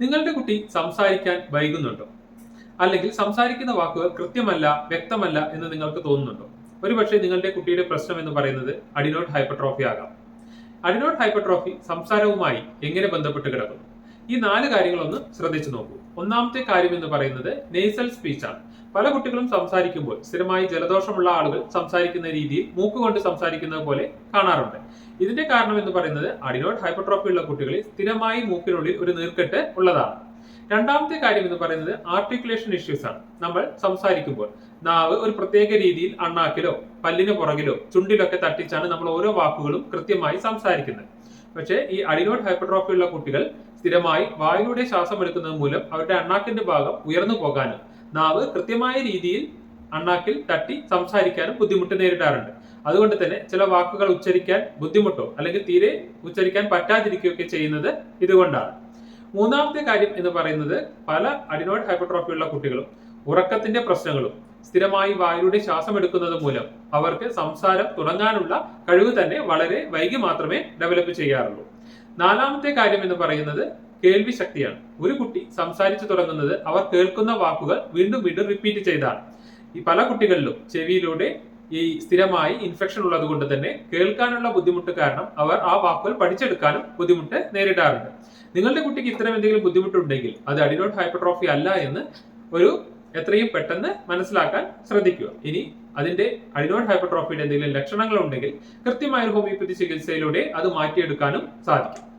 നിങ്ങളുടെ കുട്ടി സംസാരിക്കാൻ വൈകുന്നുണ്ടോ? അല്ലെങ്കിൽ സംസാരിക്കുന്ന വാക്കുകൾ കൃത്യമല്ല വ്യക്തമല്ല എന്ന് നിങ്ങൾക്ക് തോന്നുന്നുണ്ടോ? ഒരുപക്ഷെ നിങ്ങളുടെ കുട്ടിയുടെ പ്രശ്നം എന്ന് പറയുന്നത് അഡിനോട്ട് ഹൈപ്പർട്രോഫി ആകാം. അഡിനോട്ട് ഹൈപ്പർട്രോഫി സംസാരവുമായി എങ്ങനെ ബന്ധപ്പെട്ട് കിടക്കുന്നു? ഈ നാല് കാര്യങ്ങളൊന്ന് ശ്രദ്ധിച്ചു നോക്കൂ. ഒന്നാമത്തെ കാര്യം എന്ന് പറയുന്നത് നേസൽ സ്പീച്ചാണ് പല കുട്ടികളും സംസാരിക്കുമ്പോൾ സ്ഥിരമായി ജലദോഷമുള്ള ആളുകൾ സംസാരിക്കുന്ന രീതിയിൽ മൂക്കുകൊണ്ട് സംസാരിക്കുന്നത് പോലെ കാണാറുണ്ട്. ഇതിന്റെ കാരണം എന്ന് പറയുന്നത് അഡിനോഡ് ഹൈപ്പർട്രോഫി ഉള്ള കുട്ടികളിൽ സ്ഥിരമായി മൂക്കിനുള്ളിൽ ഒരു നീർക്കെട്ട് ഉള്ളതാണ്. രണ്ടാമത്തെ കാര്യം എന്ന് പറയുന്നത് ആർട്ടിക്കുലേഷൻ ഇഷ്യൂസ് ആണ്. നമ്മൾ സംസാരിക്കുമ്പോൾ നാവ് ഒരു പ്രത്യേക രീതിയിൽ അണ്ണാക്കിലോ പല്ലിന് പുറകിലോ ചുണ്ടിലൊക്കെ തട്ടിച്ചാണ് നമ്മൾ ഓരോ വാക്കുകളും കൃത്യമായി സംസാരിക്കുന്നത്. പക്ഷേ ഈ അഡിനോഡ് ഹൈപ്പർട്രോഫി ഉള്ള കുട്ടികൾ സ്ഥിരമായി വായുവിലൂടെ ശ്വാസം എടുക്കുന്നത് മൂലം അവരുടെ അണ്ണാക്കിന്റെ ഭാഗം ഉയർന്നു പോകാനും നാവ് കൃത്യമായ രീതിയിൽ അണ്ണാക്കിൽ തട്ടി സംസാരിക്കാനും ബുദ്ധിമുട്ട് നേരിടാറുണ്ട്. അതുകൊണ്ട് തന്നെ ചില വാക്കുകൾ ഉച്ചരിക്കാൻ ബുദ്ധിമുട്ടോ അല്ലെങ്കിൽ തീരെ ഉച്ചരിക്കാൻ പറ്റാതിരിക്കുകയൊക്കെ ചെയ്യുന്നത് ഇതുകൊണ്ടാണ്. മൂന്നാമത്തെ കാര്യം എന്ന് പറയുന്നത് പല അഡിനോയിഡ് ഹൈപ്പർട്രോഫി ഉള്ള കുട്ടികളും ഉറക്കത്തിന്റെ പ്രശ്നങ്ങളും സ്ഥിരമായി വായുവിലൂടെ ശ്വാസം എടുക്കുന്നത് മൂലം അവർക്ക് സംസാരം തുടങ്ങാനുള്ള കഴിവ് തന്നെ വളരെ വൈകി മാത്രമേ ഡെവലപ്പ് ചെയ്യാറുള്ളൂ. നാലാമത്തെ കാര്യം എന്ന് പറയുന്നത് കേൾവി ശക്തിയാണ്. ഒരു കുട്ടി സംസാരിച്ചു തുടങ്ങുന്നത് അവർ കേൾക്കുന്ന വാക്കുകൾ വീണ്ടും വീണ്ടും റിപ്പീറ്റ് ചെയ്താണ്. ഈ പല കുട്ടികളിലും ചെവിയിലൂടെ ഈ സ്ഥിരമായി ഇൻഫെക്ഷൻ ഉള്ളത് കൊണ്ട് തന്നെ കേൾക്കാനുള്ള ബുദ്ധിമുട്ട് കാരണം അവർ ആ വാക്കുകൾ പഠിച്ചെടുക്കാനും ബുദ്ധിമുട്ട് നേരിടാറുണ്ട്. നിങ്ങളുടെ കുട്ടിക്ക് ഇത്തരം എന്തെങ്കിലും ബുദ്ധിമുട്ടുണ്ടെങ്കിൽ അത് അഡിനോട്ട് ഹൈപ്പർട്രോഫി അല്ല എന്ന് ഒരു എത്രയും പെട്ടെന്ന് മനസ്സിലാക്കാൻ ശ്രദ്ധിക്കുക. ഇനി അതിന്റെ അഡിനോയിഡ് ഹൈപ്പർട്രോഫിയുടെ എന്തെങ്കിലും ലക്ഷണങ്ങൾ ഉണ്ടെങ്കിൽ കൃത്യമായ ഒരു ഹോമിയോപ്പതി ചികിത്സയിലൂടെ അത് മാറ്റിയെടുക്കാനും സാധിക്കും.